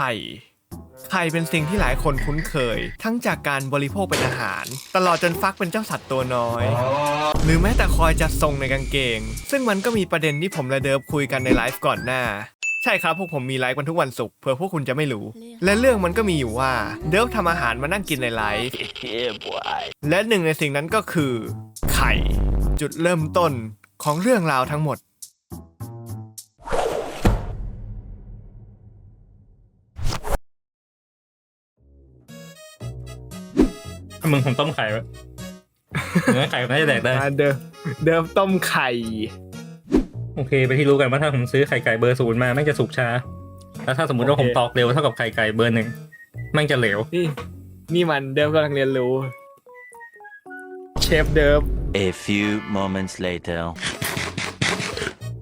ข่ไข่เป็นสิ่งที่หลายคนคุ้นเคย ทั้งจากการบริโภคเป็นอาหาร ตลอดจนฟักเป็นเจ้าสัตว์ตัวน้อย หรือแม้แต่คอยจัดทรงในกางเกง ซึ่งมันก็มีประเด็นที่ผมและเดิฟคุยกันในไลฟ์ก่อนหน้า ใช่ครับพวกผมมีไลฟ์กันทุกวันศุกร์เผื่อพวกคุณจะไม่รู้ และเรื่องมันก็มีอยู่ว่า เดิฟทำอาหารมานั่งกินในไลฟ์และหนึ่งในสิ่งนั้นก็คือ ไข่ จุดเริ่มต้นของเรื่องราวทั้งหมด มึงผมต้มไข่ไว้เนื้อไข่น่าจะแดกได้ อ่าเดิมเดิมต้มไข่ โอเคไปที่รู้กันว่าถ้าผมซื้อไข่ไก่เบอร์ศูนย์มาแม่งจะสุกช้า แล้วถ้าสมมติว่าผมตอกเร็วเท่ากับไข่ไก่เบอร์หนึ่งแม่งจะเหลว นี่นี่มันเดิมกำลังเรียนรู้ เชฟเดิม A few moments later.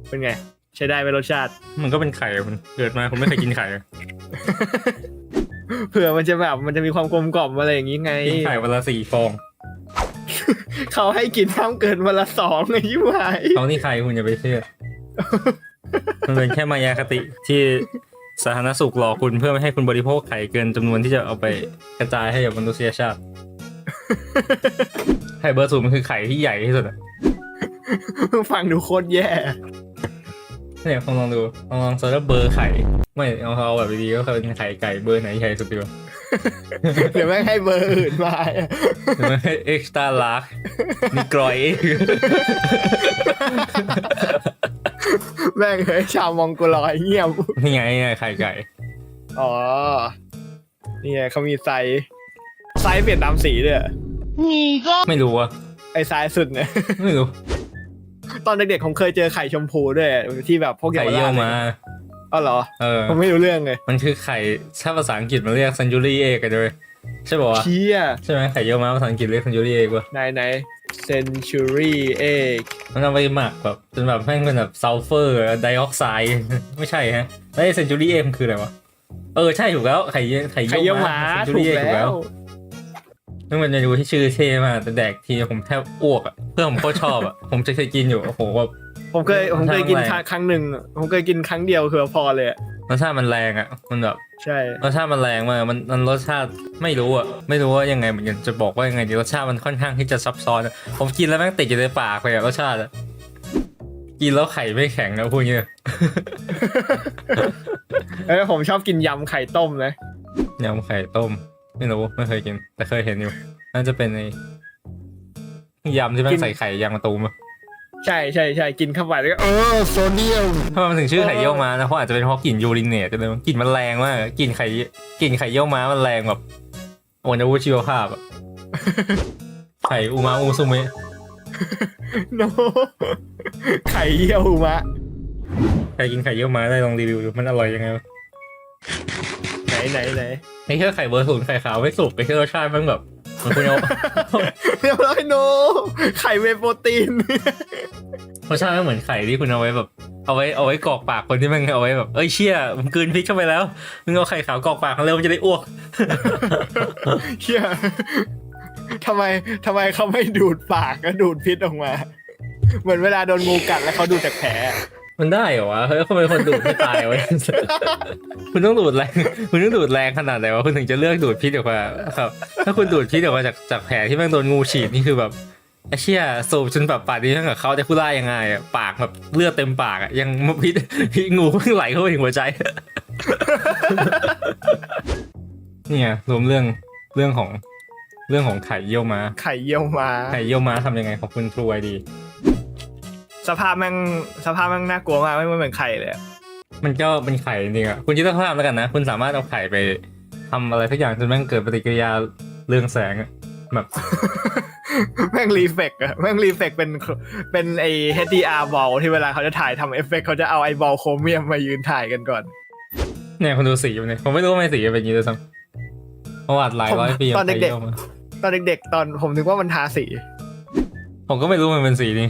เป็นไง ใช้ได้ไหมรสชาติ มันก็เป็นไข่อะมันเกิดมาผมไม่เคยกินไข่อะ เผื่อมันจะแบบมันจะมีความกลมกล่อมอะไรอย่างนี้ไงกินไข่วันละสี่ฟองเขาให้กินห้ามเกินวันละสองไงยี่หวายเขานี่ใครคุณอย่าไปเชื่อ มันเป็นแค่มายาคติที่สาธารณสุขหลอกคุณเพื่อไม่ให้คุณบริโภคไข่เกินจำนวนที่จะเอาไปกระจายให้กับมนุษยชาติ ไข่เบอร์ศูนย์มันคือไข่ที่ใหญ่ที่สุดอะ ฟังดูโคตรแย่ เนี่ยลองลองดูลองลองเซิร์ชว่าเบอร์ไข่ ไม่เอาเอาแบบดีๆก็คือเป็นไข่ไก่เบอร์ไหนใหญ่สุดดีกว่าเดี๋ยวแม่งให้เบอร์อื่นมาหรือไม่เอ็กซ์ตร้าลาร์กนิกรอยแม่งเฮ้ยชาวมองโกลอยเงียบนี่ไงนี่ไงไข่ไก่ อ๋อ นี่ไงเขามีไซส์ไซส์เปลี่ยนตามสีด้วยไม่รู้อะไอ้ไซส์สุดเนี่ยไม่รู้ ตอนเด็กๆผมเคยเจอไข่ชมพูด้วยที่แบบพวกไข่เยี่ยวมาอ๋อเหรอเออผมไม่รู้เรื่องเลย มันคือไข่ถ้าภาษาอังกฤษมันเรียกซันจูรี่เอกกันเลยใช่ป่าวะเชี่ยใช่ไหมไข่เยี่ยวมาภาษาอังกฤษเรียกซันจูรี่เอกป่ะไหนไหน century egg มันเอาไปหมักแบบจนแบบแม่งเป็นแบบซัลเฟอร์ไดออกไซด์ไม่ใช่ฮะแล้วไอ้ซันจูรี่เอกมันคืออะไรวะเออใช่ถูกแล้วไข่เยี่ยไข่ไข่เยี่เยี่ยยววหมามาซันจูถูรี่กเอกถูกแล้แล้วว นั่นมันจะดูที่ชื่อเท่มากแต่แดกทีผมแทบอ้วกอะเพื่อนผมโคตรชอบอะผมจะเคยกินอยู่โอ้โหแบบผมเคยผมเคยกินทางแรงครั้งหนึ่งผมเคยกินครั้งเดียวคือพอเลยอะรสชาติมันแรงอะมันแบบใช่รสชาติมันแรงมากมันมันรสชาติไม่รู้อะไม่รู้ว่ายังไงเหมือนกันจะบอกว่ายังไงดีรสชาติมันค่อนข้างที่จะซับซ้อนอะผมกินแล้วแม่งติดอยู่ในปากเลยอะรสชาติอะกินแล้วไข่ไม่แข็งนะพูดอย่างเงี้ยเออผมชอบกินยำไข่ต้มนะยำไข่ต้ม ไม่รู้ไม่เคยกิน แต่เคยเห็นอยู่น่าจะเป็นในยำที่มันใส่ไข่ยางมะตูมอะใช่ใช่ใช่กินเข้าไปแล้วก็เออโซเดียมทำไมมันถึงชื่อไข่เยี่ยวม้านะเพราะอาจจะเป็นเพราะกลิ่นยูรินเนตเลยมั้งกลิ่นมันแรงมากกลิ่นไข่กลิ่นไข่เยี่ยวม้ามันแรงแบบโอนาวุชีวภาพอะไข่อูมาอูซุเมะโนไข่เยี่ยวมะใครกินไข่เยี่ยวม้าได้ลองรีวิวดูมันอร่อยยังไงวะ ไหนไหนไหนไอ้แค่ไข่เบอร์ศูนย์ไข่ขาวไม่สุกไอ้แค่รสชาติมันแบบมันคุณเอาเรียบร้อยโน ไข่เวย์โปรตีนรสชาติไม่เหมือนไข่ที่คุณเอาไว้แบบ เอาไว้เอาไว้กรอกปากคนที่มันเอาไว้แบบเอ้ยเชี่ยมันกลืนพริกเข้าไปแล้วมึงเอาไข่ขาวกรอกปากมันเร็วมันจะได้อ้วกเชี่ยทำไมทำไมเขาไม่ดูดปากก็ดูดพิษออกมา เหมือนเวลาโดนงูกัดแล้วเขาดูดจากแผล มันได้เหรอวะเฮ้ยเขาเป็นคนดูดไม่ตายไว้คุณต้องดูดแรงคุณต้องดูดแรงขนาดไหนวะคุณถึงจะเลือกดูดพิษออกมาครับ ถ้าคุณดูดพิษออกมาจากจากแผลที่แม่งโดนงูฉีดนี่คือแบบไอ้เชี่ยสูบจนแบบปากนี้แม่งกับเขาจะคู่ไล่ยังไงอะปากแบบเลือดเต็มปากอะยังพิษพิษงูเพิ่งไหลเข้าไปถึงหัวใจนี่ไงรวมเรื่องเรื่องของเรื่องของไข่เยี่ยวม้าไข่เยี่ยวมาไข่เยี่ยวม้าทำยังไงขอบคุณทรูไอดี สภาพแม่งสภาพแม่งน่ากลัวมากไม่เหมือนไข่เลยอะมันก็เป็นไข่จริงๆอะคุณคิดสภาพแล้วกันนะ คุณสามารถเอาไข่ไปทำอะไรสักอย่างจนแม่งเกิดปฏิกิริยาเรืองแสงอะแบบ แม่งรีเฟกอะแม่งรีเฟกเป็นเป็นไอ HDR บอลที่เวลาเขาจะถ่ายทำเอฟเฟกเขาจะเอาไอบอลโครเมียมมายืนถ่ายกันก่อน เนี่ยคุณดูสีมันเนี่ยผมไม่รู้ว่าไม่สีเป็นอย่างนี้ด้วยซ้ำประวัติหลายร้อยปีตอนเด็กๆไข่ยี่ยวมาตอนเด็กๆ ตอนผมนึกว่ามันทาสี ผมก็ไม่รู้มันเป็นสีนี้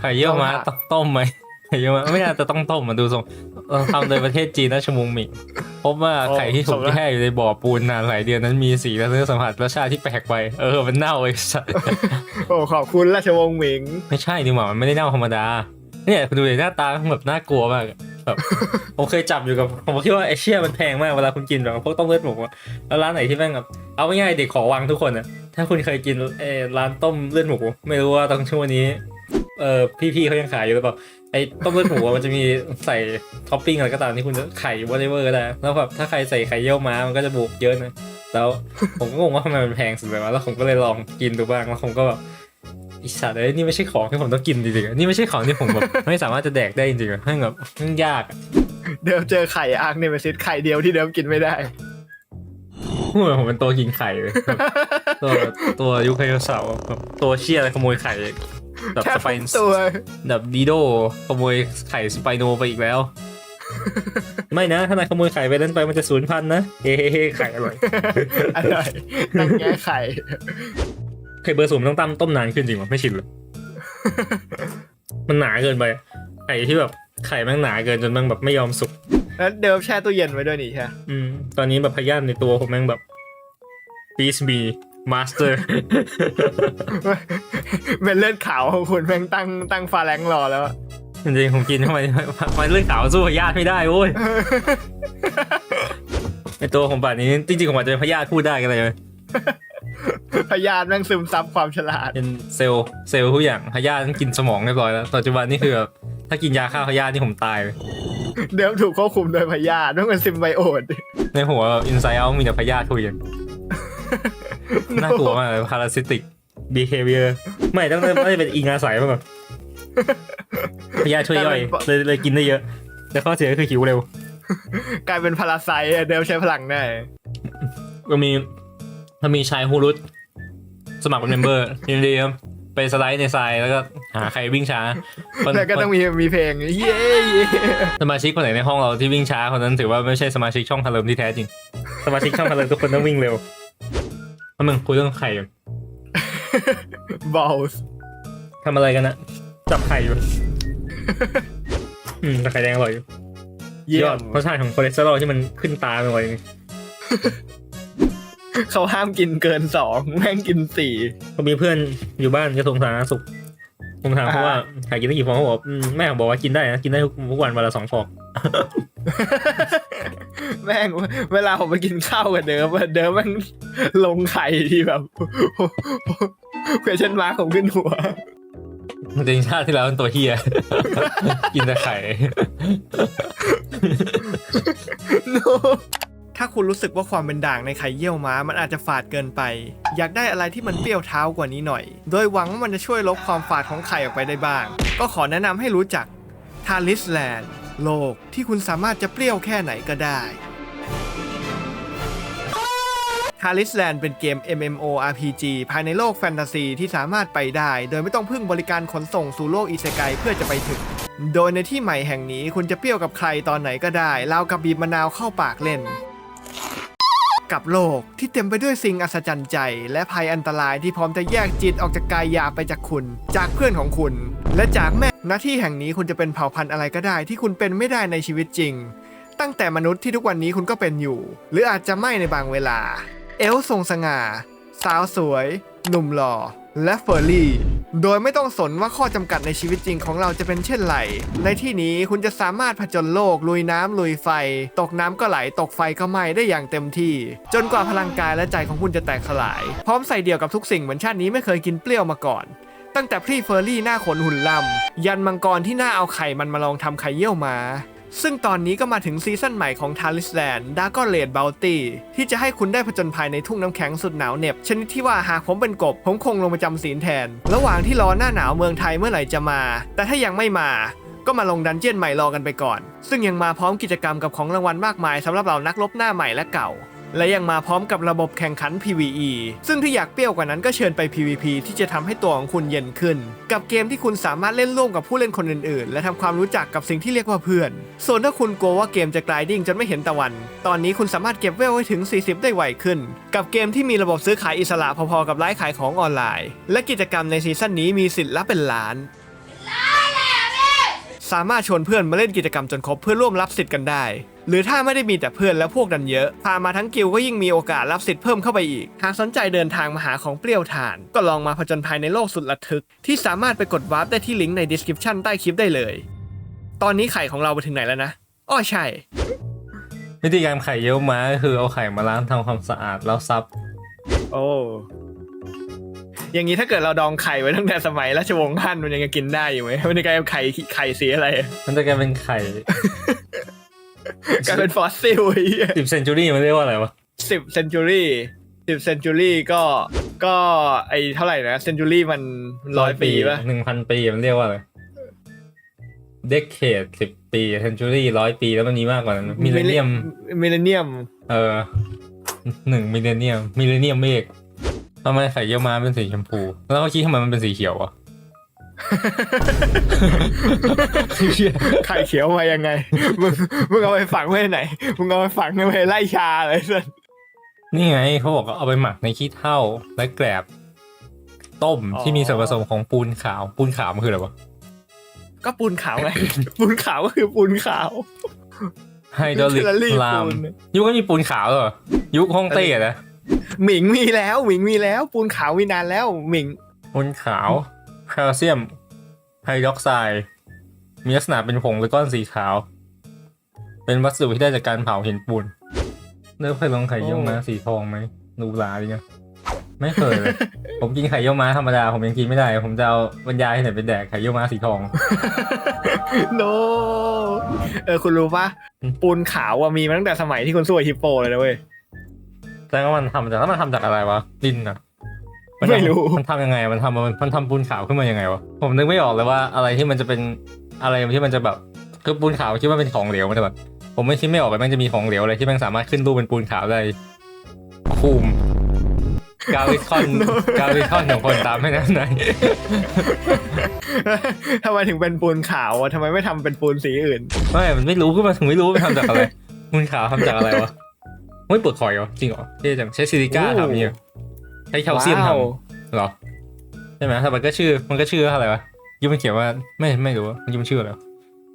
ไข่เยี่ยวม้าต้องหาต้องต้มไหมไข่เยี่ยวม้าไม่น่าจะต้องต้มมาดูทรงเราทำโดยประเทศจีนราชวงศ์หมิงพบว่าไข่ที่ถูกแช่อยู่ในบ่อปูนนานหลายเดือนนั้นมีสีและเนื้อสัมผัสรสชาติที่แปลกไปเออมันเน่าไอ้สัสโอ้ขอบคุณราชวงศ์หมิง ไม่ใช่ดีกว่ามันไม่ได้เน่าธรรมดาเนี่ยคุณดูดิหน้าตาแบบน่ากลัวมากอะ แบบผมเคยจับอยู่กับผมคิดว่าไอเชี่ยมันแพงมากเวลาคุณกินแบบพวกต้มเลือดหมูแล้วร้านไหนที่แม่งแบบเอาง่ายๆเด็กขอวังทุกคนอะถ้าคุณเคยกินเอร้านต้มเลือดหมู ไม่รู้ว่าตอนช่วงนี้เออพี่ๆเขายังขายอยู่หรือเปล่าไอ้ต้มเลือดหมูมันจะมีใส่ท็อปปิ้งอะไรก็ตามที่คุณจะไข่ whatever ก็ได้แล้วแบบถ้าใครใส่ไข่เยี่ยวม้ามันก็จะบวกเยอะนะแล้วผมก็งงว่าทำไมมันแพงสุดเลยวะแล้วผมก็เลยลองกินดูบ้างแล้วผมก็แบบ อิสัตว์เอ้ยนี่ไม่ใช่ของที่ผมต้องกินจริงๆอะนี่ไม่ใช่ของที่ผมแบบไม่สามารถจะแดกได้จริงๆอะให้แบบมันยากอะเดิมเจอไข่อาร์คเนเมซิสไข่เดียวที่เดิมกินไม่ได้พูดเหมือนผมเป็นตัวกินไข่เลยแบบตัวตัวยุคไคโยเสาร์แบบตัวเชี่ยอะไรขโมยไข่แบบแค่สไปทุกตัวแบบดีโดขโมยไข่สไปโนไปอีกแล้ว ไม่นะ ถ้านายขโมยไข่ไปนั้นไปมันจะสูญพันธุ์นะเฮ้เฮ้ไข่อร่อยอร่อยนั่งแง่ไข่ ไข่เบอร์สูงต้องตั้มต้มนานขึ้นจริงวะไม่ชินเลยมันหนาเกินไปไข่ที่แบบไข่แม่งหนาเกินจนแม่งแบบไม่ยอมสุกแล้วเดิมแช่ตู้เย็นไว้ด้วยนี่ใช่ไหมอืมตอนนี้แบบพยาธิในตัวผมแม่งแบบ please me master เป็นเลือดขาวของคุณแม่งตั้งตั้งฟาแรงรอแล้วอะจริงๆผมกินเข้าไปมันเลือดขาวสู้พยาธิไม่ได้โว้ยในตัวของป่านนี้จริงๆผมอาจจะเป็นพยาธิพูดได้กันเลย พยาธิแม่งซึมซับความฉลาด เป็นเซลล์เซลล์ทุกอย่างพยาธิกินสมองเรียบร้อยแล้วปัจจุบันนี่คือแบบถ้ากินยาฆ่าพยาธินี่ผมตายเลยเดิมถูกควบคุมโดยพยาธิต้องเป็นซิมไบโอตในหัวอินไซด์เอามีแต่พยาธิคุยกันน่ากลัวมากเลย parasitic behavior ไม่ต้องไม่ได้เป็นอิงอาศัยมาก่อนพยาธิช่วยย่อยเลยเลยกินได้เยอะ แต่ข้อเสียก็คือหิวเร็ว กลายเป็นพาราไซต์เดิมใช้พลังได้ก็มี ถ้ามีชายฮูรุตสมัครเป็นเมมเบอร์ยินดีครับไปสไลด์ในทรายแล้วก็หาใครวิ่งช้าคนแล้วก็ต้องมีมีเพลงเย้เย้สมาชิกคนไหนในห้องเราที่วิ่งช้าคนนั้นถือว่าไม่ใช่สมาชิกช่องพาเริมที่แท้จริง สมาชิกช่องพาเริมทุกคนต้องวิ่งเร็วถ้ามึงคุยเรื่องไข่กันบอลส์ทำอะไรกันนะจับไข่อยู่อืมแต่ไข่แดงอร่อยอยู่เยี่ยยอดมรสชาติของคอเลสเตอรอลที่มันขึ้นตาไปหน่อยนึง เขาห้ามกินเกินสองแม่งกินสี่ก็มีเพื่อนอยู่บ้านกระทรวงสาธารณสุขผมถามเขาอ่าว่าไข่กินได้กี่ฟองเขาบอกอืมแม่ผมบอกว่ากินได้นะกินได้ทุกทุกวันวันละสองฟองแม่งเวลาผมไปกินข้าวกับเดิมอะเดิมแม่งลงไข่ที่แบบเควชั่นมาร์ผมขึ้นหัวจริงๆชาติที่แล้วเป็นตัวเฮียกินแต่ไข่ ถ้าคุณรู้สึกว่าความเป็นด่างในไข่เยี่ยวม้ามันอาจจะฝาดเกินไป อยากได้อะไรที่มันเปรี้ยวเท้ากว่านี้หน่อย โดยหวังว่ามันจะช่วยลบความฝาดของไข่ออกไปได้บ้าง ก็ขอแนะนำให้รู้จักทาลิสแลนด์โลกที่คุณสามารถจะเปรี้ยวแค่ไหนก็ได้ทาริสแลนด์เป็นเกม MMORPG ภายในโลกแฟนตาซีที่สามารถไปได้ โดยไม่ต้องพึ่งบริการขนส่งสู่โลกอิเซไกเพื่อจะไปถึง โดยในที่ใหม่แห่งนี้คุณจะเปรี้ยวกับใครตอนไหนก็ได้ราวกับบีบมะนาวเข้าปากเล่น กับโลกที่เต็มไปด้วยสิ่งอัศจรรย์ใจ และภัยอันตรายที่พร้อมจะแยกจิตออกจากกายหยาบไปจากคุณ จากเพื่อนของคุณ และจากแม่หน้าที่แห่งนี้คุณจะเป็นเผ่าพันธุ์อะไรก็ได้ที่คุณเป็นไม่ได้ในชีวิตจริง ตั้งแต่มนุษย์ที่ทุกวันนี้คุณก็เป็นอยู่ หรืออาจจะไม่ในบางเวลา เอลทรงสง่า สาวสวย หนุ่มหล่อ และเฟอร์รี่ โดยไม่ต้องสนว่าข้อจำกัดในชีวิตจริงของเราจะเป็นเช่นไร ในที่นี้คุณจะสามารถผจญโลก ลุยน้ำลุยไฟ ตกน้ำก็ไหล ตกไฟก็ไหม้ได้อย่างเต็มที่ จนกว่าพลังกายและใจของคุณจะแตกสลาย พร้อมใส่เดี่ยวกับทุกสิ่งเหมือนชาตินี้ไม่เคยกินเปรี้ยวมาก่อน ตั้งแต่พี่เฟอร์รี่หน้าขนหุ่นลำยันมังกรที่หน้าเอาไข่มันมาลองทำไข่เยี่ยวมา ซึ่งตอนนี้ก็มาถึงซีซั่นใหม่ของ t a l i s l a n d d a r k o r a d Bounty ที่จะให้คุณได้ผจญภัยในทุ่งน้ำแข็งสุดหนาวเหน็บ ชนิดที่ว่าหากผมเป็นกบ ผมคงลงมาจำศีลแทน ระหว่างที่รอหน้าหนาวเมืองไทยเมื่อไหร่จะมา แต่ถ้ายังไม่มาก็มาลงดันเจี้ยนใหม่รอกันไปก่อน ซึ่งยังมาพร้อมกิจกรรมกับของรางวัลมากมายสำหรับเรานักลบหน้าใหม่และเก่า และยังมาพร้อมกับระบบแข่งขัน PVE ซึ่งที่อยากเปรี้ยวกว่านั้นก็เชิญไป PVP ที่จะทำให้ตัวของคุณเย็นขึ้น กับเกมที่คุณสามารถเล่นร่วมกับผู้เล่นคนอื่นๆ และทำความรู้จักกับสิ่งที่เรียกว่าเพื่อน ส่วนถ้าคุณกลัวว่าเกมจะกลายดิ้งจนไม่เห็นตะวัน ตอนนี้คุณสามารถเก็บเวลไว้ถึง 40 ได้ไวขึ้น กับเกมที่มีระบบซื้อขายอิสระพอๆกับร้านขายของออนไลน์ และกิจกรรมในซีซั่นนี้มีสิทธิ์ละเป็นล้าน สามารถชวนเพื่อนมาเล่นกิจกรรมจนครบเพื่อร่วมรับสิทธิ์กันได้ หรือถ้าไม่ได้มีแต่เพื่อนและพวกดันเยอะ พามาทั้งกิลด์ก็ยิ่งมีโอกาสรับสิทธิ์เพิ่มเข้าไปอีก หากสนใจเดินทางมาหาของเปรี้ยวถ่าน ก็ลองมาผจญภัยในโลกสุดระทึก ที่สามารถไปกดวาร์ปได้ที่ลิงก์ใน description ใต้คลิปได้เลย ตอนนี้ไข่ของเราไปถึงไหนแล้วนะอ้อใช่ วิธีการไข่เยี่ยวม้าก็คือเอาไข่มาล้างทำความสะอาดแล้วซับโอ้ อย่างนี้ถ้าเกิดเราดองไข่ไว้ตั้งแต่สมัยราชวงศ์ฮั่นมันยังจะกินได้อยู่ไหมมันจะกลายเป็นไข่ไข่สีอะไรมันจะกลายเป็นไข่กลายเป็นฟอสซิลไอ้เหี้ยสิบเซนจูรี่มันเรียกว่าอะไรวะสิบเซนจูรี่สิบเซนจูรี่ก็ก็ไอเท่าไหร่นะเซนจูรี่มันร้อยปีป่ะหนึ่งพันปีมันเรียกว่าอะไรเดคเคดสิบปีเซนจูรี่ร้อยปีแล้วมันมีมากกว่านั้นมิเลเนียมมิเลเนียมเออหนึ่งมิเลเนียมมิเลเนียมเมก ทำไมไข่เยี่ยวม้าเป็นสีชมพู แล้วเขาคิดทำไมมันเป็นสีเขียวอะไข่เขียวมายังไง มึงมึงเอาไปฝังไว้ไหน มึงเอาไปฝังไว้ไล่ชาเลยสัสนี่ไงเขาบอกว่าเอาไปหมักในขี้เถ้าและแกลบ ต้มอ๋อที่มีส่วนผสมของปูนขาว ปูนขาวมันคืออะไรวะ ก็ปูนขาวไง ปูนขาวก็คือปูนขาว ไฮดรอลิก Naturally ลามปูนยุคก็มีปูนขาวเหรอ ยุคฮ่องเต้อะนะ หมิงมีแล้วหมิงมีแล้ว ปูนขาวมีนานแล้วหมิงปูนขาวแคลเซียมไฮดรอกไซด์มีลักษณะเป็นผงหรือก้อนสีขาว เป็นวัสดุที่ได้จากการเผาหินปูนเลิกเคยลองไข่เยี่ยวม้าสีทองไหมดูหลาดีนะไม่เคยเลย ผมกินไข่เยี่ยวม้าธรรมดา ผมยังกินไม่ได้ ผมจะเอาบรรยายให้ไหนไปแดกไข่เยี่ยวม้าสีทอง โน เออคุณรู้ปะอืมปูนขาวอะมีมาตั้งแต่สมัยที่คุณสู้กับฮิปโปเลยนะเว้ย แต่ว่ามันทำจากแล้วมันทำจากอะไรวะดินอะนไม่รู้ มันทำยังไงมันทำมันมันทำปูนขาวขึ้นมายังไงวะผมนึกไม่ออกเลยว่าอะไรที่มันจะเป็นอะไรที่มันจะแบบคือปูนขาวคิดว่าเป็นของเหลวมันแต่แบบผมไม่คิดไม่ออกเลยมันจะมีของเหลวอะไรที่มันสามารถขึ้นรูปเป็นปูนขาวได้คูมกาวิคอน กาวิคอนของคนตามไม่นั้นไหนทำไมถึงเป็นปูนขาวอะทำไมไม่ทำเป็นปูนสีอื่น ไม่ มันไม่รู้ขึ้นมาถึงไม่รู้มันทำจากอะไรปูนขาวทำจากอะไรวะ ไม่เปลือกหอยเหรอจริงเหรอเท่จังใช้ซิลิก้าโอ้ทำเนี่ยใช้แคลเซียมทำว้าวเหรอใช่ไหมแต่มันก็ชื่อมันก็ชื่ออะไรวะยูมันเขียนว่าไม่ไม่รู้ว่ามันยูมันชื่ออะไรวะ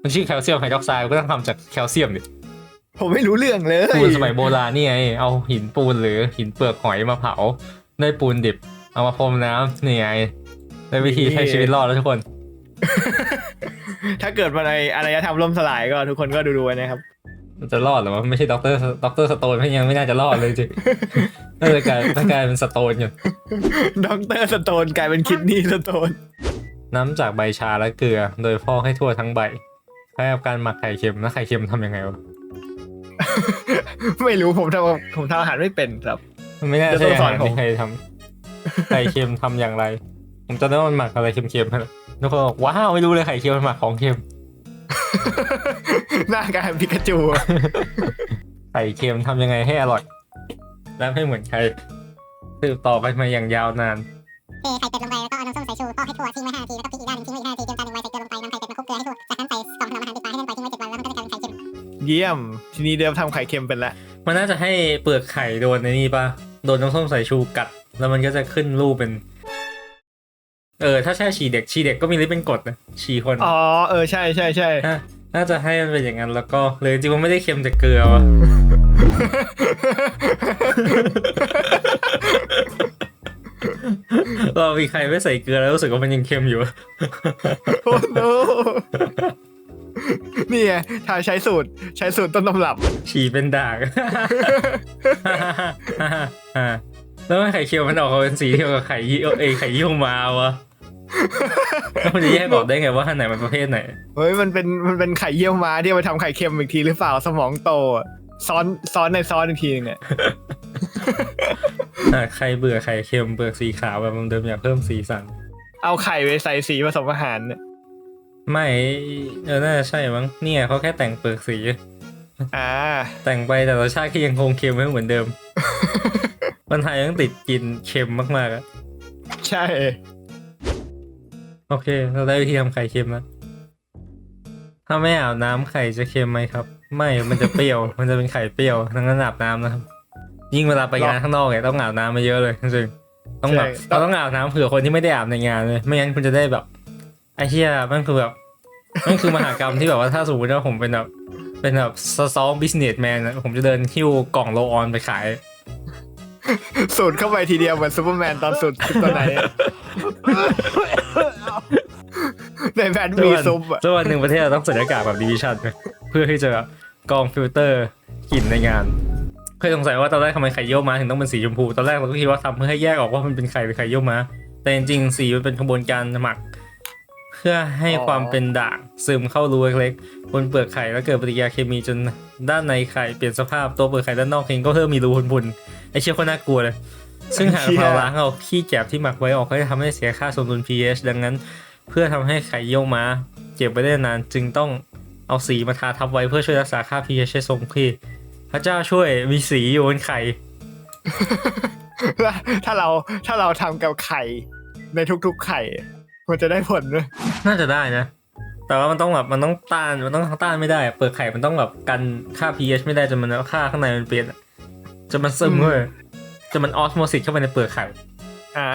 มันชื่อแคลเซียมไฮดรอกไซด์ก็ต้องทำจากแคลเซียมดิผมไม่รู้เรื่องเลยปูนสมัยโบราณนี่ไงเอาหินปูนหรือหินเปลือกหอยมาเผาได้ปูนดิบ เอามาพรมน้ำนี่ไงได้วิธีใช้ชีวิตรอดแล้วทุกคน ถ้าเกิดมาในอารยธรรมล่มสลายก็ทุกคนก็ดูดูไว้นะครับ มันจะรอดเหรอวะไม่ใช่ด็อกเตอร์ด็อกเตอร์สโตนยังไม่น่าจะรอดเลยจริงน่าจะกลายน่าจะกลายเป็นสโตนอยู่ด็อกเตอร์สโตนกลายเป็นคิดนี่สโตนน้ำจากใบชาและเกลือ โดยฟอกให้ทั่วทั้งใบใช้กับการหมักไข่เค็มแล้วไข่เค็มทำยังไงวะไม่รู้ผมทำผมทำอาหารไม่เป็นครับมันไม่น่าเดี๋ใช่ยวต้องอาสอหานรผมที่ใครทำไข่เค็มทำอย่างไร ผมจะได้ว่ามันหมักอะไรเค็มๆฮะทุกคนบอกว้าวไม่รู้เลยไข่เค็มมันหมักของเค็ม หน้ากลายเป็นปิกาจูอะไข่เค็มทำยังไงให้อร่อย และให้เหมือนใครสืบต่อกันมาอย่างยาวนานเทไข่เป็ดลงไปแล้วก็เอาน้ำส้มสายชูพอกให้ทั่วทิ้งไว้5นาทีแล้วก็พลิกอีกด้านหนึงทิ้งไว้อีก5นาทีเตรียมจานหนึ่งไว้ใส่เกลือลงไปนำไข่เป็ดมาคลุกเกลือให้ทั่วจากนั้นใส่กล่องทำอาหารปิดฝาให้แน่นไปทิ้งไว้7วันแล้วมันก็จะกลายเป็นไข่เค็มเยี่ยม ทีนี้เดิมทำไข่เค็มเป็นแล้วมันน่าจะให้เปลือกไข่โดนในนี่ปะโดนน้ำส้มสายชูกัด แล้วมันก็จะขึ้นรูปเป็น เออถ้าใช่ฉี่เด็กฉี่เด็กก็มีลิปเป็นกรดนะฉี่คนอ๋อเออใช่ใช่ใช่น่าน่าจะให้มันเป็นอย่างนั้นแล้วก็เลยจริงๆมันไม่ได้เค็มจากเกลือวะเรามีใครไม่ใส่เกลือแล้วรู้สึกว่ามันยังเค็มอยู่โอ้โนนี่ไงถ้าใช้สูตรใช้สูตรต้นตำรับ ฉี่เป็นด่างแล้วมันไข่เค็มมันออกมาเป็นสีเดียวกับไข่ยี่เอยไข่ยี่ห้อมาวะ แล้วมันจะแยกออกได้ไงว่าอันไหนมันประเภทไหน เฮ้ยมันเป็นมันเป็นไข่เยี่ยวม้าที่เอาไปทำไข่เค็มอีกทีหรือเปล่าสมองโตอะซ้อนซ้อนในซ้อนอีกทีนึงอะอะใครเบื่อไข่เค็มเปลือกสีขาวแบบเดิมๆอยากเพิ่มสีสัน เอาไข่ไปใส่สีผสมอาหารเนี่ยไม่เออน่าจะใช่มั้งเนี่ยเขาแค่แต่งเปลือกสี อ่า แต่งไปแต่รสชาติก็ยังคงเค็มไม่เหมือนเดิมปัญหายังติดกินเค็มมากๆอะ ใช่ โอเค เราได้วิธีทำไข่เค็มแล้ว ถ้าไม่อาบน้ำไข่จะเค็มไหมครับ ไม่ มันจะเปรี้ยว มันจะเป็นไข่เปรี้ยวดังนั้นอาบน้ำนะครับ ยิ่งเวลาไปงานข้างนอกเนี่ยต้องอาบน้ำมาเยอะเลยจริงๆต้องแบบใช่เราต้องอาบน้ำเผื่อคนที่ไม่ได้อาบในงานเลย ไม่งั้นคุณจะได้แบบไอ้เหี้ยมันคือแบบมันคือมหากรรมที่แบบว่าถ้าสมมติว่าผมเป็นแบบเป็นแบบซองบิสเนสแมนผมจะเดินหิ้วกล่องโลออนไปขายสูตรเข้าไปทีเดียวเหมือนซูเปอร์แมนตอนสูตรตัวไหนอะ ในแบนมีซุปอะสักวันหนึ่งประเทศเราต้องใส่หน้ากากแบบดิวิชั่นเพื่อที่จะกรองฟิลเตอร์กลิ่นในงานเคยสงสัยว่าตอนแรกทำไมไข่เยี่ยวม้าถึงต้องเป็นสีชมพู ตอนแรกเราก็คิดว่าทำเพื่อให้แยกออกว่ามันเป็นไข่หรือไข่เยี่ยวม้า แต่จริงๆสีมันเป็นกระบวนการหมัก เพื่อให้ความเป็นด่างซึมเข้ารูเล็กๆบนเปลือกไข่แล้วเกิดปฏิกิริยาเคมีจนด้านในไข่เปลี่ยนสภาพตัวเปลือกไข่ด้านนอกเองก็เริ่มมีรูพุนๆไอเชี่ยคนน่ากลัวเลย ซึ่งหากเราล้างเอาขี้แกบที่หมักไว้ออกก็จะทำให้เสียค่าสมดุล pH ดังนั้น เพื่อทำให้ไข่เยี่ยวม้าเก็บไว้ได้นานจึงต้องเอาสีมาทาทับไว้เพื่อช่วยรักษาค่า pH ให้ทรงที่ พระเจ้าช่วยมีสีอยู่บนไข่ ถ้าเราถ้าเราทำกับไข่ในทุกๆไข่ มันจะได้ผลด้วยน่าจะได้นะ แต่ว่ามันต้องแบบมันต้องต้านมันต้องต้านไม่ได้อะเปลือกไข่มันต้องแบบกันค่า pH ไม่ได้จนมันค่าข้างในมันเปลี่ยนอะจนมันซึมอืมเว้ยจนมันออสโมซิสเข้าไปในเปลือกไข่อ่า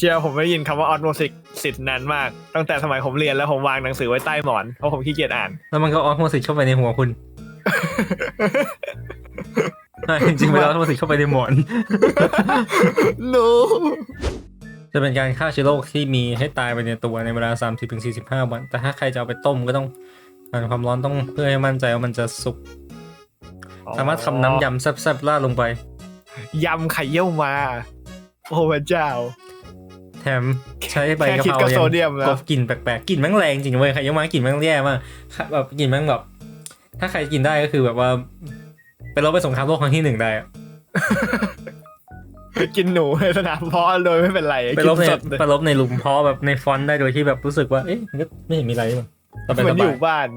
เชียร์ผมได้ยินคำว่าออ s โมซิกสิทธิ์นานมาก ตั้งแต่สมัยผมเรียนแล้วผมวางหนังสือไว้ใต้หมอน เพราะผมขี้เกียจอ่าน แล้วมันก็ออสโมซิสเข้าไปในหัวคุณใช่จริงๆมันออสโมซิสเข้าไปในหมอน no จะเป็นการฆ่าเชื้อโรคที่มีให้ตายไปในตัวในเวลา 30-45 วัน แต่ถ้าใครจะเอาไปต้มก็ต้องผ่านความร้อนต้องเพื่อให้มั่นใจว่ามันจะสุก สามารถทำน้ำยำแซ่บๆราดลงไป ยำไข่เยี่ยวมา โอ้พระเจ้า แถมใช้ใบกะแค่คิดเพราก็โซเดียมแล้วกบกลิ่นแปลกๆกลิ่นแม่งแรงจริงเว้ยใครยังมากลิ่นแม่งแย่มากแบบกลิ่นแม่งแบบถ้าใครกินได้ก็คือแบบว่าไปรบไปสงครามโลกครั้งที่หนึ่งได้อะไปกินหนูในสนามเพาะโดยไม่เป็นไรไปกิรบนในสดเลยไปรบในหลุมเพาะแบบในฟอนต์ได้โดยที่แบบรู้สึกว่าเอ๊ะมันก็ไม่เห็นมีอะไรเลยสบายเหมือนสอบายยู่บ้าน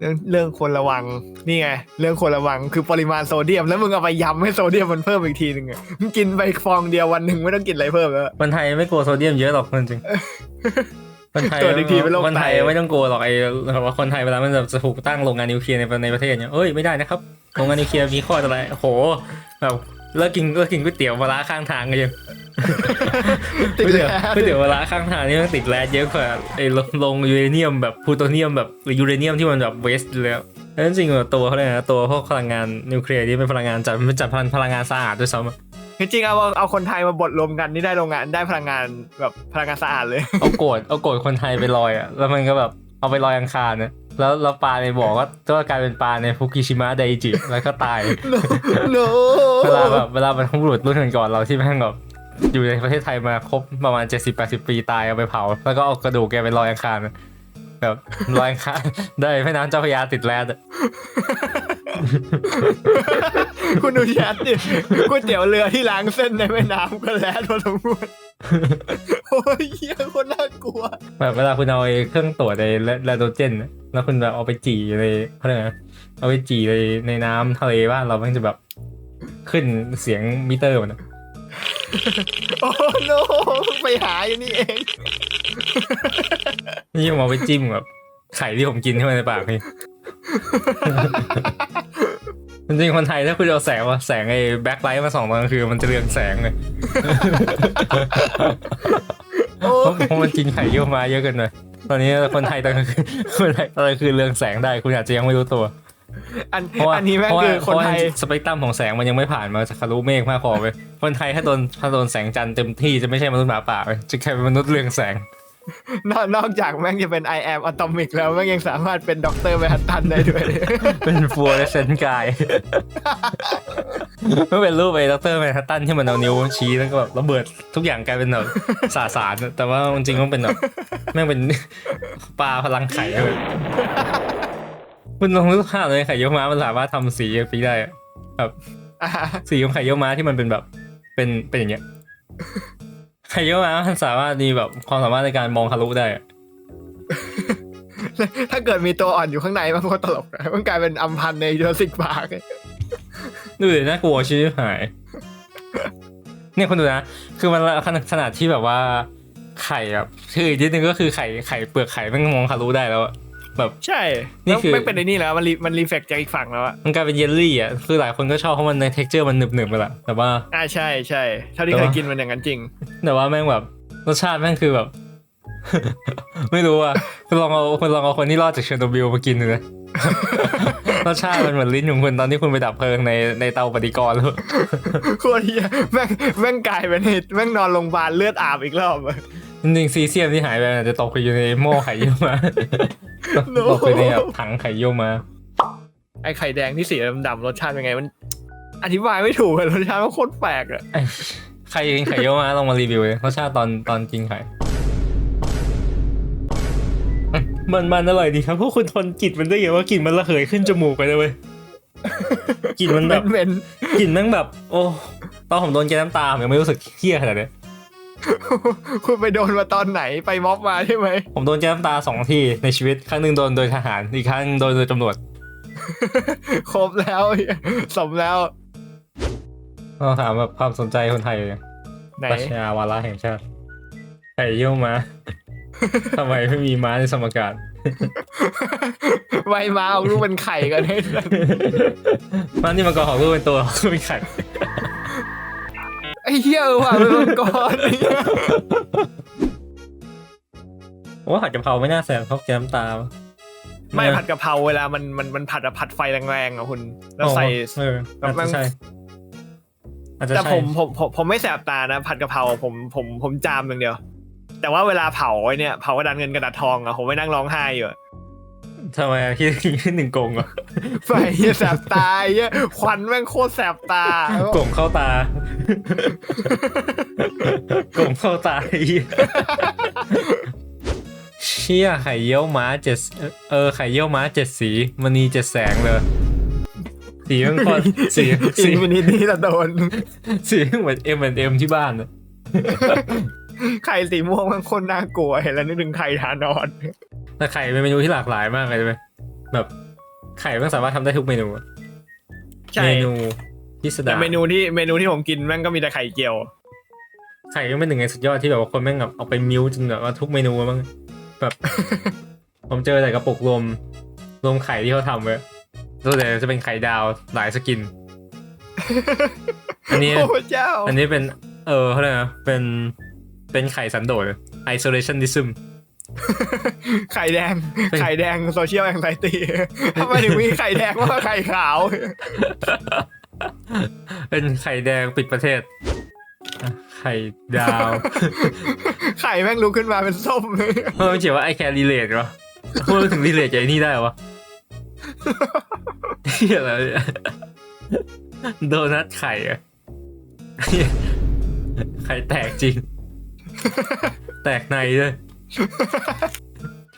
เรื่องเรื่องควรระวังนี่ไง เรื่องควรระวังคือปริมาณโซเดียม แล้วมึงเอาไปยำให้โซเดียมมันเพิ่มอีกทีหนึ่งอะมึงกินไปฟองเดียววันหนึ่งไม่ต้องกินอะไรเพิ่มแล้วคนไทยไม่กลัวโซเดียมเยอะหรอกจริงๆคนไทยเกิดอีกทีเป็นโรคไตคนไทยไม่ต้องกลัวหรอกไอ้แบบว่าคนไทยเวลามันจะถูกตั้งโรงงานนิวเคลียร์ในในประเทศเนี่ยเอ้ยไม่ได้นะครับโรงงานนิวเคลียร์มีข้ออะไรโอ้โหแบบ เลิกกินเลิกกินก๋วยเตี๋ยวมะระข้างทางกันยังติดก๋วยแล้เตี๋ยวก๋วยเตี๋ยวมะระข้างทางนี่มันติดแรดเยอะกว่าไอ้ลงยูเรเนียมแบบพลูโตเนียมแบบหรือยูเรเนียมที่มันแบบเวสต์เลยอะแล้วจริงๆแบบตัวเขาเลยกนะตัวพวกพลังงานนิวเคลียร์ที่เป็นพลังงานจัดมันจัดพลังพลังงานสะอาดด้วยซ้ำอะจริงๆเอาเอาคนไทยมาบดรวมกันนี่ได้โรงงานได้พลังงานแบบพลังงานสะอาดเลย เอาโกรธเอาโกรธคนไทยไปลอยอะแล้วมันก็แบบเอาไปลอยอังคารนะ แล้วแล้วปลาในบ่อก็ก็กลายเป็นปลาในฟุกิชิมะไดจิแล้วก็ตาย no เวลาแบบเวลามันบุรุษรุ่นก่อนๆเราที่แม่งแบบอยู่ในประเทศไทยมาครบประมาณ 70-80 ปีตายเอาไปเผา แล้วก็เอากระดูกแกไปลอยอังคารนะ แบบลอยอังคารได้แม่น้ำเจ้าพระยาติดแลนด์อะคุณดูแชทดิก๋วยเตี๋ยวเรือที่ล้างเส้นในแม่น้ำก็แล้วพอสมควรโอ้ยเหี้ยคนน่ากลัว แบบเวลาคุณเอาไอ้เครื่องตรวจในแลโดเจนน่ะแล้วคุณแบบเอาไปจี่ในเขาเรียกไงนะเอาไปจี่ในในน้ำทะเลบ้านเรามันจะแบบขึ้นเสียงมิเตอร์มันอะ โอ้โนไปหาอยู่นี่เอง นี่ผมเอาไปจิ้มแบบไข่ที่ผมกินเข้าไปในปากนี่จริงๆคนไทยถ้าคุณเอาแสงว่าแสงไอ้แบ็คไลท์มาส่องตอนกลางคืนมันจะเรืองแสงเลยโอ้เพราะเพราะมันกินไข่เยี่ยวมาเยอะเกินเลยตอนนี้คนไทยตอนกลางคืนคนไทยตอนกลางคืนเรืองแสงได้ คุณอาจจะยังไม่รู้ตัว อันเพราะว่าอันนี้แม่งเพราะว่าคือคนไทยเพราะว่าสเปกตรัมของแสงมันยังไม่ผ่านมาจากคารุเมฆมากพอไปคนไทยถ้าโดนถ้าโดนแสงจันทร์เต็มที่จะไม่ใช่มนุษย์หมาป่าเว้ยจะกลายเป็นมนุษย์เรืองแสงนอกนอกจากแม่งจะเป็น I am atomic แล้วแม่งยังสามารถเป็นด็อกเตอร์แมนฮัตตันได้ด้วย เป็นฟัวและเซนกายไม่เป็นรูปไอ้ดรแมนฮัตตันที่มันเอานิ้วชี้แล้วก็แบบระเบิดทุกอย่างกลายเป็นแบบสาสารๆแต่ว่าจริงๆมันเป็นแบบแม่งเป็นปลาพลังไข่เลย คุณลองนึกภาพเลยไข่เยี่ยวม้ามันสามารถทำสีอย่างนี้ได้อะแบบอ่าสีของไข่เยี่ยวม้าที่มันเป็นแบบ เป็นเป็นอย่างเงี้ยไข่เยี่ยวม้ามันสามารถมีแบบความสามารถในการมองทะลุได้อะถ้าเกิดมีตัวอ่อนอยู่ข้างในมันก็ตลกนะมันกลายเป็นอัมพันธ์ในจูราสสิกพาร์คดูดิน่ากลัวชิบหาย เนี่ยคุณดูนะ คือมันขนาดขนาดที่แบบว่าไข่แบบคืออีกนิดนึงก็คือไข่ไข่เปลือกไข่มันมองทะลุได้แล้วอะ แบบใช่นี่คือไม่เป็นในนี่แล้วมันรีมันรีเฟกจากอีกฝั่งแล้วอะมันกลายเป็นเยลลี่อะคือหลายคนก็ชอบเพราะมันในเท็กเจอร์มันหนึบหนึบๆไปละแต่ว่าอ่าใช่ใช่เท่าที่แต่เคว่ายกินมันอย่างนั้นจริง แต่ว่าแม่งแบบรสชาติแม่งคือแบบ ไม่รู้อะคุณลองเอาคุณลองเอาคนที่รอดจากเชอร์โนบิลมากินดูนะรสชาติมันเหมือนลิ้นของคุณตอนที่คุณไปดับเพลิงในในเตาปฏิกรณ์แล้วโคตรเฮียแม่งแม่งกลายเป็นเหตุแม่งนอนโรงพยาบาลเลือดอาบอีกรอบอะจริงๆซีเซียมที่หายไปอาจจะตกไปอยู่ในหม้อไข่เยี่ยวมา ตกไปในแบบถังไข่เยี่ยวมา ไอ้ไข่แดงที่สีดำๆรสชาติเป็นไงมัน อธิบายไม่ถูกอะรสชาติมันโคตรแปลกอะไอ้ใครกินไข่เยี่ยวมาลองมารีวิวเลยรสชาติตอนตอนกินไข่อืมมันมันอร่อยดีครับพวกคุณทนกลิ่นมันได้ไงว่ากลิ่นมันระเหยขึ้นจมูกไปเลยเว้ยกลิ่นมันแบบเหม็นกลิ่นแม่งแบบ โอ้ตอนผมโดนแกน้ำตาผมยังไม่รู้สึกเฮี้ยขนาดนี้ๆ คุณไปโดนมาตอนไหนไปม็อบมาใช่ไหม ผมโดนแกน้ำตาสองที่ในชีวิตครั้งหนึ่งโดนโดยทหารอีกครั้งโดนโดยตำรวจครบแล้วสมแล้วเราถามแบบความสนใจคนไทยเลยไหนปรัชญาวาระแห่งชาติไข่เยี่ยวม้าทำไมไม่มีม้าในสมการไวมาเอาลูกเป็นไข่กันให้ม้านี่มันก็ของรูปเป็นตัวเป็นไข่ไอ้ เหี้ยเออว่ะเป็นมังกรว่าผัดกะเพราไม่น่าแสบเพราะแกน้ำตา ไม่ผัดกะเพราเวลามันมันมันผัดอะผัดไฟแรงๆอะคุณแล้วใส่เอออาจจะใช่อาจจะแต่ใช่ผมผมผมผมไม่แสบตานะ ผัดกะเพราผมผมผมจามอย่างเดียว แต่ว่าเวลาเผาไอ้เนี่ยเผากระดานเงินกระดาษทองอะผมไม่นั่งร้องไห้อยู่อะ ทำไมอะคิดคิดหนึ่งกงเหรอไฟเหี้ยแสบตาไอ้เหี้ยควันแม่งโคตรแสบตา กงเข้าตา กงเข้าตาไอ้เหี้ยเชี่ยไข่เยี่ยวม้าเจ็ดเออไข่เยี่ยวม้าเจ็ดสีมณีเจ็ดแสงเลย สีมันโคตรสีสีสีมินินี่ละโดน สีเหมือนเอ็มเอ็มที่บ้านอะไข่สีม่วงมันคนน่ากลัวเห็นแล้วนึกถึงไข่ทานอน แต่ไข่เป็นเมนูที่หลากหลายมากเลยใช่ไหมแบบไข่มันสามารถทำได้ทุกเมนูอะใช่เมนูพิสแต่ดารเมนูที่เมนูที่ผมกินแม่งก็มีแต่ไข่เจียว ไข่ก็เป็นหนึ่งในสุดยอดที่แบบว่าคนแม่งแบบเอาไปมิ้วจนแบบว่าทุกเมนูมั้งแบบ ผมเจอแต่กระปุกรวมรวมไข่ที่เขาทำไว้ตัวแต่จะเป็นไข่ดาวหลายสกิน อันนี้โอ้พระเจ้าอันนี้เป็น เออเขาเรียกนะเป็นเป็นไข่สันโดษ isolationism ไข่แดงเป็นไข่แดงโซเชียลแองไซตี้ทำไมถึงมีไข่แดงว่าไข่ขาว เป็นไข่แดงปิดประเทศอะไข่ดาว ไข่แม่งลุกขึ้นมาเป็นส้มเลยเออมันเขียนว่า I can relate วะพูดถึง relate กับไอ้นี่ได้เหรอวะเฮียอะไรเนี่ยโดนัทไข่อะเหี้ยไข่แตกจริง แตกในด้วย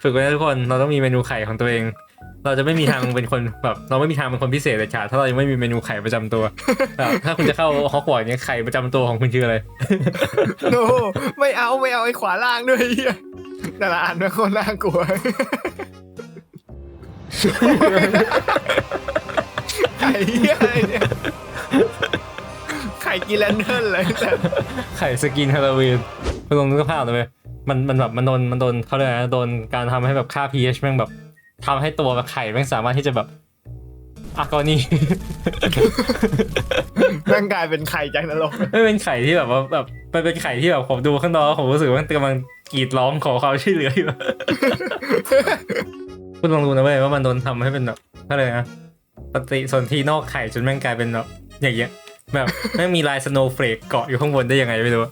ฝึกไว้นะทุกคนเราต้องมีเมนูไข่ของตัวเอง เราจะไม่มีทางเป็นคนแบบ เราไม่มีทางเป็นคนพิเศษเลยค่ะถ้าเรายังไม่มีเมนูไข่ประจำตัวแบบถ้าคุณจะเข้าฮอกวอตส์เนี่ยไข่ประจำตัวของคุณคืออะไร โนไม่เอาไม่เอาไอ้ขวาล่างด้วยเหี้ยแต่ละอันเป็นคนน่ากลัวไข่เหี้ยอะไรเนี่ยไข่กินแลนเทิร์นเลยแต่ ไข่สกินฮาโลวีนคุณลองนึกภาพเลยไหม มันมันแบบมันโดนมันโดนเขาเลยกอะไรนะโดนการทำให้แบบค่า pH แม่งแบบทำให้ตัวแบบไข่แม่งสามารถที่จะแบบอากอนี่แม่งกลายเป็นไข่จากนรกไม่เป็นไข่ที่แบบว่าแบบมันเป็นไข่ที่แบบผมดูข้างนอกผมรู้สึกว่ามันกำลังกรีดร้องขอความช่วยเหลืออยู่คุณลองดูนะเว้ยว่ามันโดนทำให้เป็นแบบอะไรนะปฏิสนธินอกไข่จนแม่งกลายเป็นแบบอย่างเงี้ย แบบแม่งมีลายสโนว์เฟลกเกาะอยู่ข้างบนได้ยังไงไม่รู้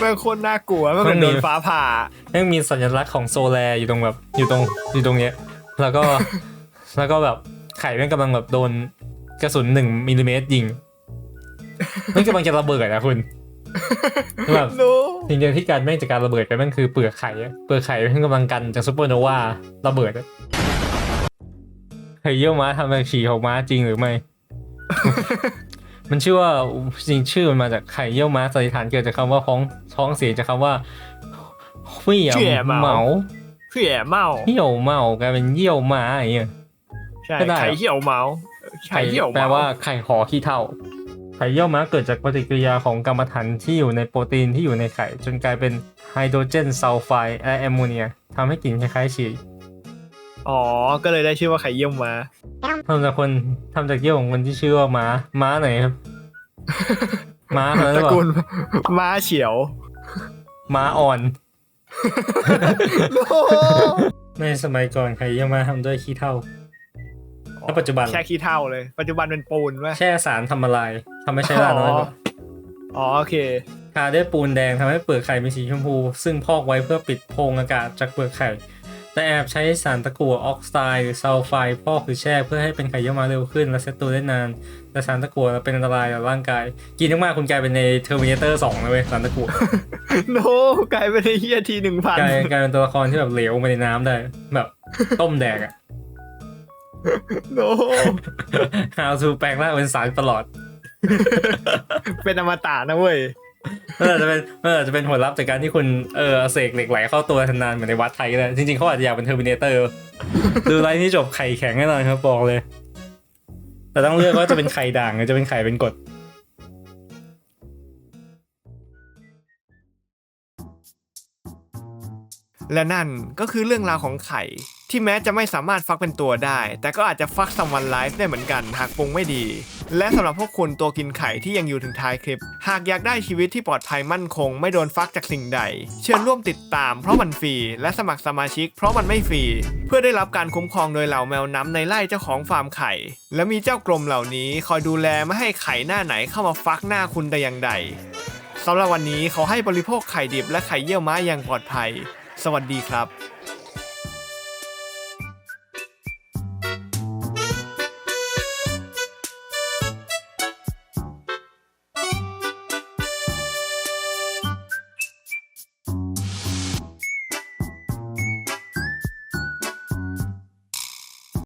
แม่งโคตรน่ากลัวแม่งเหมือนโดนฟ้าผ่าแม่งมีสัญลักษณ์ของโซแลอยู่ตรงแบบอยู่ตรงอยู่ตรงเนี้ย แล้วก็แล้วก็แบบไข่แม่งกำลังแบบโดนกระสุนหนึ่งมิลลิเมตรยิงแม่งกำลังจะระเบิดนะคุณแบบโนจริงๆที่การแม่งจากการระเบิดไปแม่งคือเปลือกไข่อะเปลือกไข่แม่งกำลังกันจากซูเปอร์โนวาระเบิดอะไข่เยี่ยวม้าทำจากฉี่ของม้าจริงหรือไม่ มันชื่อว่าจริงชื่อมันมาจากไข่เยี่ยวม้าสันนิษฐานเกิดจากคำว่าท้องท้องเสียจากคำว่าเหี่ยวเหมาเขี่ยเมาเหี่ยวเมากลายเป็นเยี่ยวม้าอย่างเงี้ยใช่ก็ได้ไข่เหี่ยวเมาไข่เหี่ยวแปลเมาว่าไข่หอขี้เท่าไข่เยี่ยวม้าเกิดจากปฏิกิริยาของกรรมฐานที่อยู่ในโปรตีนที่อยู่ในไข่ จนกลายเป็นไฮโดรเจนซัลไฟด์และแอมโมเนียทำให้กลิ่นคล้ายๆฉี่ อ๋อ ก็เลยได้ชื่อว่าไข่เยี่ยมมาทำจากคนทำจากเยี่ยวของคนที่ชื่อว่าม้า ม้าไหนครับ ม้าคนนั้นหตรือระเปกูล่าลม้าเฉียว ม้าอ่อนโนในสมัยก่อนไข่เยี่ยวม้าทำด้วยขี้เถ้า แล้วปัจจุบันแค่ขี้เท่าเลย ปัจจุบันเป็นปูนวะแช่สารทำละลายทำให้ใช้เวลาน้อยกว่าอ๋อโอเค ทาด้วยปูนแดงทำให้เปลือกไข่เป็นสีชมพู ซึ่งพอกไว้เพื่อปิดโพรงอากาศจากเปลือกไข่ แต่แอบใช้สารตะกั่วออกไซด์หรือซัลไฟด์พอกหรือแช่เพื่อให้เป็นไข่เยี่ยวมาเร็วขึ้น และเซตตัวได้นาน แต่สารตะกั่วเป็นอันตรายต่อร่างกาย กินมากๆคุณกลายเป็นในเทอร์มินเตอร์สองเลยเว้ยสารตะกั่วโนกลายเป็นไอ้เฮียทีหนึ่งพันกลายกลายเป็นตัวละครที่แบบเหลวลงไปในน้ำได้ แบบต้มแดกอะโน How to แปลงร่างเป็นสารตลอด เป็นอมตะนะเว้ย มันอาจจะเป็นมันอาจจะเป็นผลลัพธ์จากการที่คุณเออเสกเหล็กไหลเข้าตัวนานๆเหมือนในวัดไทยก็ได้จริงๆเขาอาจจะอยากเป็นเทอร์มินเตอร์ดูไลน์นี้จบไข่แข็งแน่นอนครับบอกเลย แต่ต้องเลือกว่าจะเป็นไข่ด่างหรือจะเป็นไข่เป็นกดและนั่นก็คือเรื่องราวของไข่ ที่แม้จะไม่สามารถฟักเป็นตัวได้ แต่ก็อาจจะฟักซัมวันไลฟ์ได้เหมือนกัน หากปรุงไม่ดี และสำหรับพวกคุณตัวกินไข่ที่ยังอยู่ถึงท้ายคลิป หากอยากได้ชีวิตที่ปลอดภัยมั่นคง ไม่โดนฟักจากสิ่งใด เชิญร่วมติดตาม เพราะมันฟรีและสมัครสมาชิก เพราะมันไม่ฟรี เพื่อได้รับการคุ้มครองโดยเหล่าแมวน้ำในไร่เจ้าของฟาร์มไข่ และมีเจ้ากรมเหล่านี้ คอยดูแลไม่ให้ไข่หน้าไหนเข้ามาฟักหน้าคุณแต่อย่างใดสำหรับวันนี้เขาให้บริโภคไข่ดิบและไข่เยี่ยวม้าอย่างปลอดภัย สวัสดีครับ